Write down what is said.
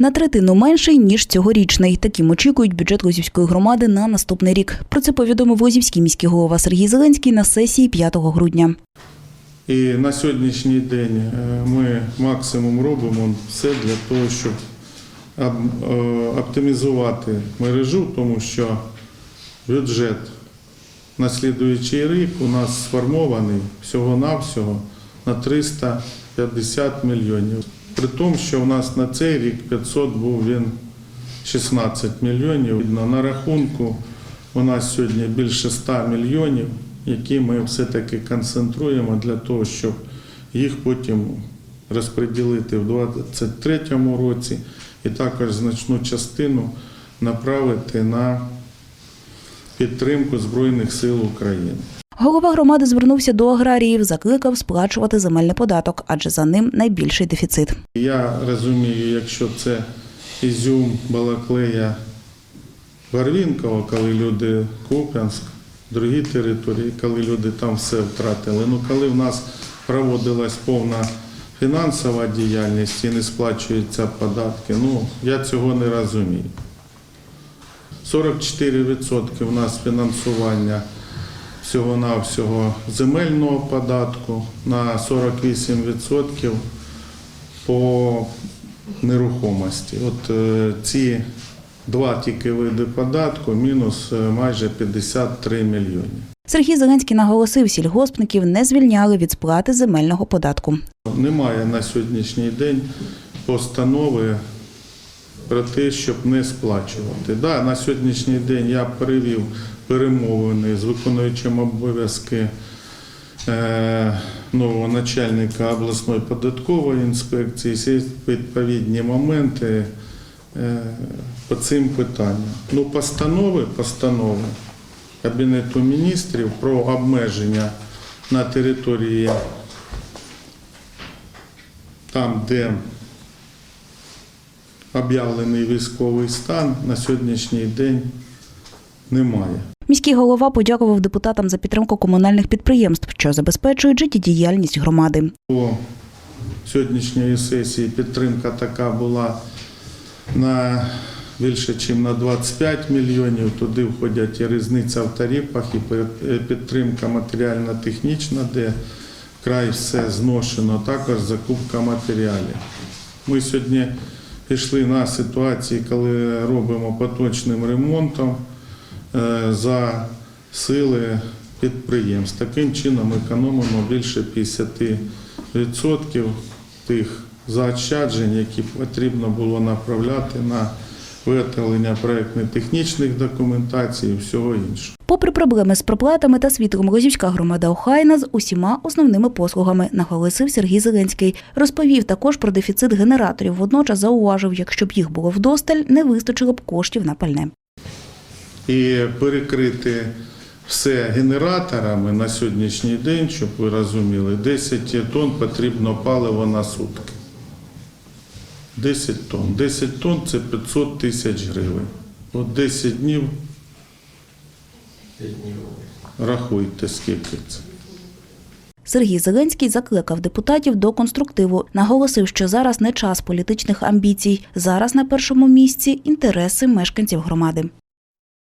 На третину менший, ніж цьогорічний. Таким очікують бюджет Лозівської громади на наступний рік. Про це повідомив Лозівський міський голова Сергій Зеленський на сесії 5 грудня. І на сьогоднішній день е, ми максимум робимо все для того, щоб е, оптимізувати мережу, тому що бюджет на слідуючий рік у нас сформований всього-навсього на 350 мільйонів. При тому, що у нас на цей рік 500 був він 16 мільйонів. На рахунку у нас сьогодні більше 100 мільйонів, які ми все-таки концентруємо для того, щоб їх потім розподілити в 2023 році і також значну частину направити на підтримку Збройних сил України. Голова громади звернувся до аграріїв, закликав сплачувати земельний податок, адже за ним найбільший дефіцит. Я розумію, якщо це Ізюм, Балаклея, Барвінково, коли люди Куп'янськ, другі території, коли люди там все втратили. Ну коли в нас проводилась повна фінансова діяльність і не сплачуються податки, ну я цього не розумію. 44% у нас фінансування всього-навсього земельного податку, на 48% по нерухомості. От е, ці два тільки види податку мінус е, майже 53 мільйони. Сергій Зеленський наголосив, сільгоспників не звільняли від сплати земельного податку. Немає на сьогоднішній день постанови про те, щоб не сплачувати. Да, на сьогоднішній день я перевів перемовини з виконуючим обов'язки е, нового начальника обласної податкової інспекції. Є відповідні моменти е, по цим питанням. Ну, постанови, постанови Кабінету міністрів про обмеження на території там, де об'явлений військовий стан, на сьогоднішній день немає. Міський голова подякував депутатам за підтримку комунальних підприємств, що забезпечують життєдіяльність громади. По сьогоднішньої сесії підтримка така була на більше, ніж на 25 мільйонів. Туди входять і різниця в тарифах, і пи- підтримка матеріально-технічна, де край все зношено, також закупка матеріалів. Ми сьогодні пішли на ситуації, коли робимо поточним ремонтом е, за сили підприємств. Таким чином економимо більше 50% тих заощаджень, які потрібно було направляти на виготовлення проєктно-технічних документацій і всього іншого. Попри проблеми з проплатами та світлом, Лозівська громада охайна з усіма основними послугами, наголосив Сергій Зеленський. Розповів також про дефіцит генераторів. Водночас зауважив, якщо б їх було вдосталь, не вистачило б коштів на пальне. І перекрити все генераторами на сьогоднішній день, щоб ви розуміли, 10 тонн потрібно паливо на сутки. 10 тонн. 10 тонн це 500 тисяч гривень. От 10 днів рахуйте, скільки це. Сергій Зеленський закликав депутатів до конструктиву. Наголосив, що зараз не час політичних амбіцій. Зараз на першому місці інтереси мешканців громади.